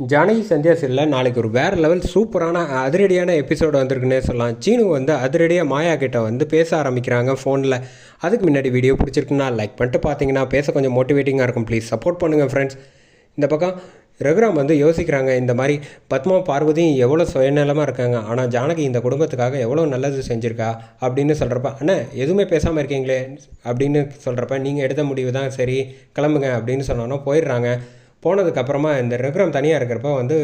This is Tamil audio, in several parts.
ஜானகி சந்தியா சீரியலில் நாளைக்கு ஒரு வேறு லெவல் சூப்பரான அதிரடியான எபிசோடு வந்திருக்குன்னே சொல்லலாம். சீனு வந்து அதிரடியாக மாயா கிட்ட வந்து பேச ஆரம்பிக்கிறாங்க ஃபோனில் அதுக்கு முன்னாடி வீடியோ பிடிச்சிருக்குன்னா லைக் பண்ணிட்டு பார்த்தீங்கன்னா பேச கொஞ்சம் மோட்டிவேட்டிங்காக இருக்கும். ப்ளீஸ் சப்போர்ட் பண்ணுங்கள் ஃப்ரெண்ட்ஸ் இந்த பக்கம் ரகுராம் வந்து யோசிக்கிறாங்க இந்த மாதிரி பத்மா பார்வதியும் எவ்வளோ சுயநலமாக இருக்காங்க? ஆனால் ஜானகி இந்த குடும்பத்துக்காக எவ்வளோ நல்லது செஞ்சுருக்கா? அப்படின்னு சொல்கிறப்ப அண்ணா எதுவுமே பேசாமல் இருக்கீங்களே? அப்படின்னு சொல்கிறப்ப நீங்கள் எடுத்த முடிவு தான் சரி கிளம்புங்க. அப்படின்னு சொன்னோன்னா போயிடுறாங்க. போனதுக்கப்புறமா இந்த ரகுராம் தனியாக இருக்கிறப்ப வந்து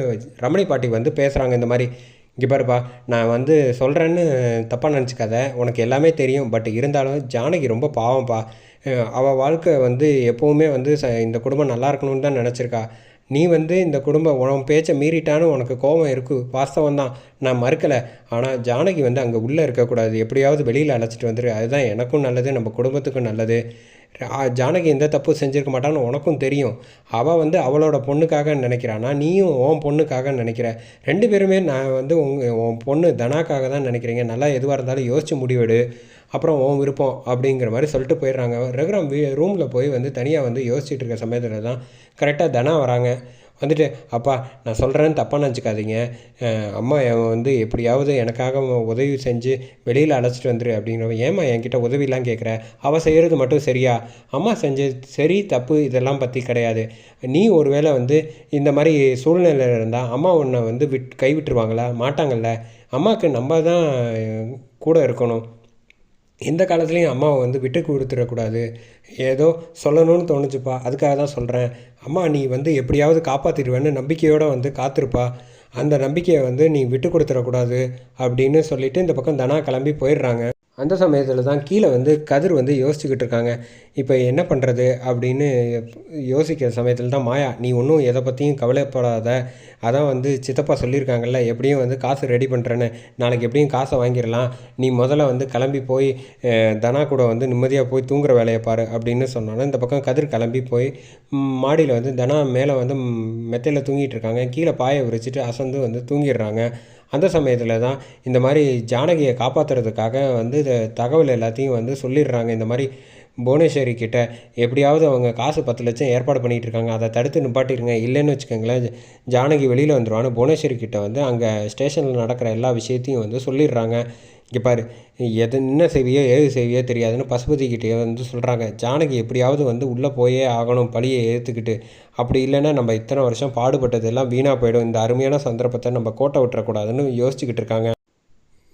ரமணி பாட்டி வந்து பேசுகிறாங்க இந்த மாதிரி இங்கே பாருப்பா நான் வந்து சொல்கிறேன்னு தப்பாக நினச்சிக்காத உனக்கு எல்லாமே தெரியும் பட் இருந்தாலும் ஜானகி ரொம்ப பாவம்ப்பா. அவள் வாழ்க்கை வந்து எப்போவுமே வந்து ச இந்த குடும்பம் நல்லா இருக்கணும்னு தான் நினச்சிருக்கா. நீ வந்து இந்த குடும்பம் உன் பேச்சை மீறிட்டான்னு உனக்கு கோபம் இருக்குது வாஸ்தவம் தான். நான் மறுக்கலை. ஆனால் ஜானகி வந்து அங்கே உள்ளே இருக்கக்கூடாது. எப்படியாவது வெளியில் அழைச்சிட்டு வந்துரு. அதுதான் எனக்கும் நல்லது நம்ம குடும்பத்துக்கும் நல்லது. ஜானகி எந்த தப்பு செஞ்சுருக்க மாட்டான்னு உனக்கும் தெரியும். அவள் வந்து அவளோட பொண்ணுக்காக நினைக்கிறானா? நீயும் உன் பொண்ணுக்காக நினைக்கிற. ரெண்டு பேருமே நான் வந்து உங்கள் உன் பொண்ணு தனாக்காக தான் நினைக்கிறீங்க. நல்லா எதுவாக இருந்தாலும் யோசிச்சு முடிவெடு. அப்புறம் உன் விருப்பம் அப்படிங்கிற மாதிரி சொல்லிட்டு போயிடுறாங்க. ரகுராம் வீ ரூமில் போய் வந்து தனியாக வந்து யோசிச்சுட்டு இருக்க சமயத்தில் தான் கரெக்டாக தனா வராங்க. வந்துட்டு அப்பா நான் சொல்கிறேன்னு தப்பாக நினச்சிக்காதீங்க. அம்மா என் வந்து எப்படியாவது எனக்காக உதவி செஞ்சு வெளியில் அழைச்சிட்டு வந்துரு அப்படிங்கிற ஏம்மா என்கிட்ட உதவிலாம் கேட்குற அவள் செய்கிறது மட்டும் சரியா? அம்மா செஞ்சு சரி தப்பு இதெல்லாம் பற்றி கிடையாது. நீ ஒருவேளை வந்து இந்த மாதிரி சூழ்நிலையில் இருந்தால் அம்மா உன்னை வந்து விட் கைவிட்டுருவாங்களா? மாட்டாங்கல்ல. அம்மாவுக்கு நம்ம தான் கூட இருக்கணும். எந்த காலத்துலேயும் அம்மாவை வந்து விட்டு கொடுத்துடக்கூடாது. ஏதோ சொல்லணும்னு தோணுச்சுப்பா. அதுக்காக தான் சொல்கிறேன் அம்மா நீ வந்து எப்படியாவது காப்பாற்றிடுவேன்னு நம்பிக்கையோடு வந்து காத்திருப்பா. அந்த நம்பிக்கையை வந்து நீ விட்டு கொடுத்துடக்கூடாது அப்படின்னு சொல்லிட்டு இந்த பக்கம் தனா கிளம்பி போயிடுறாங்க. அந்த சமயத்தில் தான் கீழே வந்து கதிர் வந்து யோசிச்சுக்கிட்டு இருக்காங்க. இப்போ என்ன பண்ணுறது அப்படின்னு யோசிக்கிற சமயத்தில் தான் மாயா நீ ஒன்றும் எதை பற்றியும் கவலைப்படாத. அதான் வந்து சித்தப்பா சொல்லியிருக்காங்கல்ல எப்படியும் வந்து காசு ரெடி பண்ணுறேன்னு நாளைக்கு எப்படியும் காசை வாங்கிடலாம். நீ முதல்ல வந்து கிளம்பி போய் தனா கூட வந்து நிம்மதியாக போய் தூங்குற வேலையை பாரு அப்படின்னு சொன்னோன்னே இந்த பக்கம் கதிர் கிளம்பி போய் மாடியில் வந்து தனா மேலே வந்து மெத்தையில் தூங்கிட்டு இருக்காங்க. கீழே பாயை விரிச்சிட்டு அசந்து வந்து தூங்கிடுறாங்க. அந்த சமயத்தில் தான் இந்த மாதிரி ஜானகியை காப்பாற்றுறதுக்காக வந்து இந்த தகவல் எல்லாத்தையும் வந்து சொல்லிடுறாங்க. இந்த மாதிரி புவனேஸ்வரி கிட்ட எப்படியாவது அவங்க காசு பத்து லட்சம் ஏற்பாடு பண்ணிகிட்டு இருக்காங்க. அதை தடுத்து நிப்பாட்டிடுங்க இல்லைன்னு வச்சுக்கோங்களேன் ஜானகி வெளியில் வந்துடுவான்னு புவனேஸ்வரி கிட்ட வந்து அங்கே ஸ்டேஷனில் நடக்கிற எல்லா விஷயத்தையும் வந்து சொல்லிடுறாங்க. இங்கே பாரு எது என்ன செய்வியோ ஏது செய்வியோ தெரியாதுன்னு பசுபதிக்கிட்டே வந்து சொல்கிறாங்க ஜானகி எப்படியாவது வந்து உள்ளே போயே ஆகணும் பழியை ஏற்றுக்கிட்டு அப்படி இல்லைன்னா நம்ம இத்தனை வருஷம் பாடுபட்டதெல்லாம் வீணாக போயிடும். இந்த அருமையான சந்தர்ப்பத்தை நம்ம கோட்டை விட்டுறக்கூடாதுன்னு யோசிச்சுக்கிட்டு இருக்காங்க.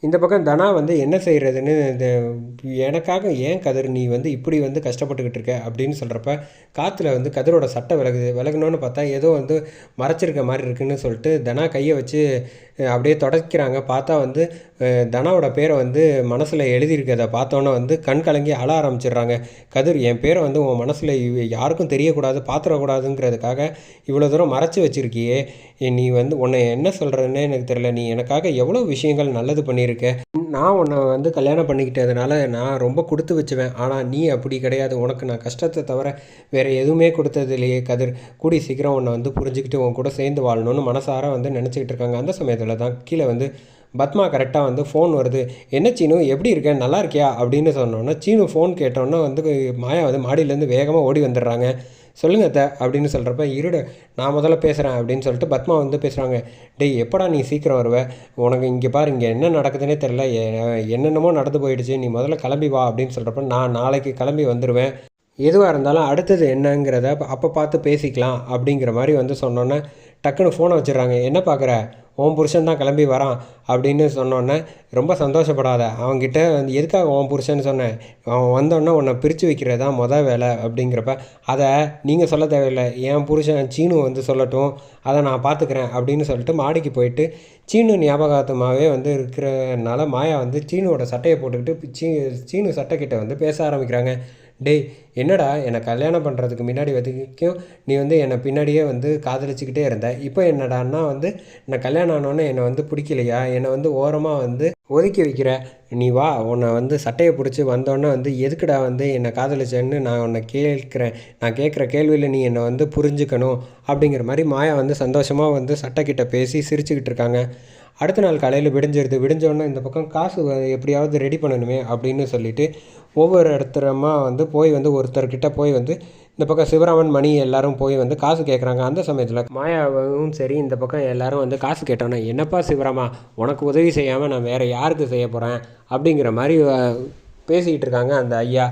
இந்த பக்கம் தனா வந்து என்ன செய்கிறதுன்னு இந்த எனக்காக ஏன் கதிர் நீ வந்து இப்படி வந்து கஷ்டப்பட்டுக்கிட்டு இருக்க அப்படின்னு சொல்கிறப்ப காற்றுல வந்து கதிரோட சட்டை விலகுது விலகணும்னு பார்த்தா ஏதோ வந்து மறைச்சிருக்க மாதிரி இருக்குன்னு சொல்லிட்டு தனா கையை வச்சு அப்படியே தொடக்கிறாங்க. பார்த்தா வந்து தனாவோட பேரை வந்து மனசில் எழுதியிருக்கிறத பார்த்தோன்னே வந்து கண் கலங்கி அழ ஆரம்பிச்சிடுறாங்க. கதிர் என் பேரை வந்து உன் மனசில் யாருக்கும் தெரியக்கூடாது பார்த்துடக்கூடாதுங்கிறதுக்காக இவ்வளோ தூரம் மறைச்சி வச்சிருக்கியே. நீ வந்து உன்னை என்ன சொல்கிறேன்னே எனக்கு தெரியல. நீ எனக்காக எவ்வளோ விஷயங்கள் நல்லது இருக்கேன் நான் உன்னை வந்து கல்யாணம் பண்ணிக்கிட்டதுனால நான் ரொம்ப கொடுத்து வச்சுவேன். ஆனால் நீ அப்படி கிடையாது. உனக்கு நான் கஷ்டத்தை தவிர வேறு எதுவுமே கொடுத்தது இல்லையே கதிர். கூடி சீக்கிரம் உன்னை வந்து புரிஞ்சுக்கிட்டு உன் கூட சேர்ந்து வாழணும்னு மனசார வந்து நினச்சிக்கிட்டு இருக்காங்க. அந்த சமயத்தில் தான் கீழே வந்து பத்மா கரெக்டாக வந்து ஃபோன் வருது. என்ன சீனு? எப்படி இருக்க? நல்லா இருக்கியா? அப்படின்னு சொன்னோன்னா சீனு ஃபோன் கேட்டோன்னே வந்து மாயா வந்து மாடியிலேருந்து வேகமாக ஓடி வந்துடுறாங்க. சொல்லுங்க த அப்படின்னு சொல்கிறப்ப இருடு நான் முதல்ல பேசுகிறேன் அப்படின்னு சொல்லிட்டு பத்மா வந்து பேசுகிறாங்க டேய் எப்படா நீ சீக்கிரம் வருவ? உனக்கு இங்கே பாரு இங்கே என்ன நடக்குதுன்னே தெரில என்னென்னமோ நடந்து போயிடுச்சு. நீ முதல்ல கிளம்பி வா அப்படின்னு சொல்கிறப்ப நான் நாளைக்கு கிளம்பி வந்துடுவேன் எதுவாக இருந்தாலும் அடுத்தது என்னங்கிறத அப்போ பார்த்து பேசிக்கலாம் அப்படிங்கிற மாதிரி வந்து சொன்னோன்னே டக்குன்னு ஃபோனை வச்சிடுறாங்க. என்ன பார்க்குற உன் புருஷன் தான் கிளம்பி வரான். அப்படின்னு சொன்னோன்னே ரொம்ப சந்தோஷப்படாத. அவன்கிட்ட வந்து எதுக்காக உன் புருஷன் சொன்னேன் அவன் வந்தோடனே உன்னை பிரித்து வைக்கிறது தான் மொதல் வேலை. அப்படிங்கிறப்ப அதை நீங்கள் சொல்ல தேவையில்லை. என் புருஷன் சீனு வந்து சொல்லட்டும். அதை நான் பார்த்துக்கிறேன் அப்படின்னு சொல்லிட்டு மாடிக்கு போயிட்டு சீனு ஞாபகார்த்தமாகவே வந்து இருக்கிறனால மாயா வந்து சீனுவோட சட்டையை போட்டுக்கிட்டு சீ சீனு சட்டைக்கிட்ட வந்து பேச ஆரம்பிக்கிறாங்க. டேய் என்னடா என்னை கல்யாணம் பண்ணுறதுக்கு முன்னாடி வரைக்கும் நீ வந்து என்னை பின்னாடியே வந்து காதலிச்சுக்கிட்டே இருந்த. இப்போ என்னடான்னா வந்து நான் கல்யாணம் ஆனோன்னே என்னை வந்து பிடிக்கலையா? என்னை வந்து ஓரமாக வந்து ஒதுக்கி வைக்கிற. நீ வா உன்னை வந்து சட்டையை பிடிச்சி வந்தோடனே வந்து எதுக்குடா வந்து என்னை காதலிச்சேன்னு நான் உன்னை கேட்குறேன். நான் கேட்குற கேள்வியில் நீ என்னை வந்து புரிஞ்சுக்கணும். அப்படிங்கிற மாதிரி மாயா வந்து சந்தோஷமாக வந்து சட்டைக்கிட்ட பேசி சிரிச்சுக்கிட்டு இருக்காங்க. அடுத்த நாள் காலையில் விடிஞ்சிருது விடிஞ்சோடனே இந்த பக்கம் காசு எப்படியாவது ரெடி பண்ணணுமே அப்படின்னு சொல்லிட்டு ஒவ்வொரு இடத்துறமா வந்து போய் வந்து ஒருத்தர்கிட்ட போய் வந்து இந்த பக்கம் சிவராமன் மணி எல்லாரும் போய் வந்து காசு கேட்குறாங்க அந்த சமயத்தில் மாயாவும் சரி இந்த பக்கம் எல்லாரும் வந்து காசு கேட்டோன்னே என்னப்பா சிவராமா உனக்கு உதவி செய்யாமல் நான் வேறு யாருக்கு செய்ய போகிறேன் அப்படிங்கிற மாதிரி பேசிக்கிட்டு இருக்காங்க அந்த ஐயா.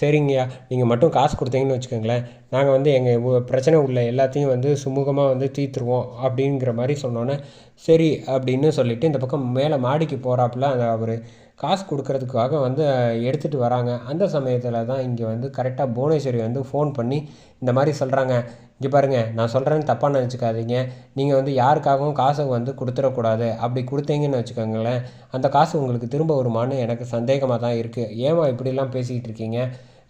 சரிங்கய்யா. நீங்கள் மட்டும் காசு கொடுத்தீங்கன்னு வச்சுக்கோங்களேன். நாங்கள் வந்து எங்கள் பிரச்சனை உள்ள எல்லாத்தையும் வந்து சுமூகமாக வந்து தீர்த்துருவோம் அப்படிங்கிற மாதிரி சொன்னோன்னே சரி அப்படின்னு சொல்லிவிட்டு இந்த பக்கம் மேலே மாடிக்கு போகிறாப்புல அந்த அவர் காசு கொடுக்கறதுக்காக வந்து எடுத்துகிட்டு வராங்க. அந்த சமயத்தில் தான் இங்கே வந்து கரெக்டாக புவனேஸ்வரி வந்து ஃபோன் பண்ணி இந்த மாதிரி சொல்கிறாங்க இங்கே பாருங்கள் நான் சொல்கிறேன்னு தப்பாக நினச்சிக்காதீங்க. நீங்கள் வந்து யாருக்காகவும் காசை வந்து கொடுத்துடக்கூடாது. அப்படி கொடுத்தீங்கன்னு வச்சுக்கோங்களேன் அந்த காசு உங்களுக்கு திரும்ப வருமானு எனக்கு சந்தேகமாக தான் இருக்குது ஏமா இப்படிலாம் பேசிக்கிட்டு இருக்கீங்க?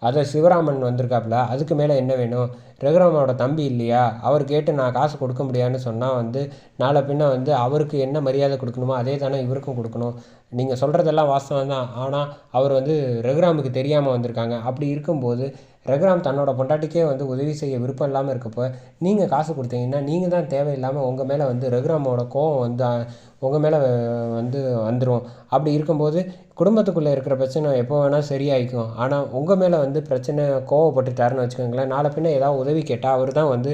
அதை சிவராமன் வந்திருக்காப்புல அதுக்கு மேலே என்ன வேணும்? ரகுராமனோட தம்பி இல்லையா? அவர் கேட்டு நான் காசு கொடுக்க முடியாதுன்னு சொன்னால் வந்து நாளை பின்ன வந்து அவருக்கு என்ன மரியாதை கொடுக்கணுமோ அதே தானே இவருக்கும் கொடுக்கணும். நீங்கள் சொல்கிறதெல்லாம் வாஸ்தவம் தான் ஆனால் அவர் வந்து ரகுராமுக்கு தெரியாமல் வந்திருக்காங்க. அப்படி இருக்கும்போது ரகுராம் தன்னோட பொண்டாட்டிக்கே வந்து உதவி செய்ய விருப்பம் இல்லாமல் இருக்கப்போ நீங்கள் காசு கொடுத்தீங்கன்னா நீங்கள் தான் தேவையில்லாமல் உங்கள் மேலே வந்து ரகுராமோட கோவம் வந்து உங்கள் மேலே வந்து வந்துடும் அப்படி இருக்கும்போது குடும்பத்துக்குள்ளே இருக்கிற பிரச்சனை எப்போ வேணால் சரியாயிக்கும். ஆனால் உங்கள் மேலே வந்து பிரச்சனை கோவப்பட்டுட்டாருன்னு வச்சுக்கோங்களேன் நாளை பின்ன ஏதாவது உதவி கேட்டால் அவர் தான் வந்து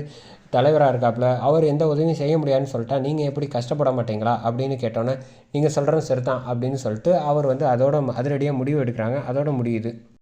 தலைவராக இருக்காப்புல அவர் எந்த உதவியும் செய்ய முடியாதுன்னு சொல்லிட்டா நீங்கள் எப்படி கஷ்டப்பட மாட்டீங்களா அப்படின்னு கேட்டோன்னே நீங்கள் சொல்கிறது சரிதான் அப்படின்னு சொல்லிட்டு அவர் வந்து அதோட அதிரடியாக முடிவு எடுக்கிறாங்க. அதோட முடியுது.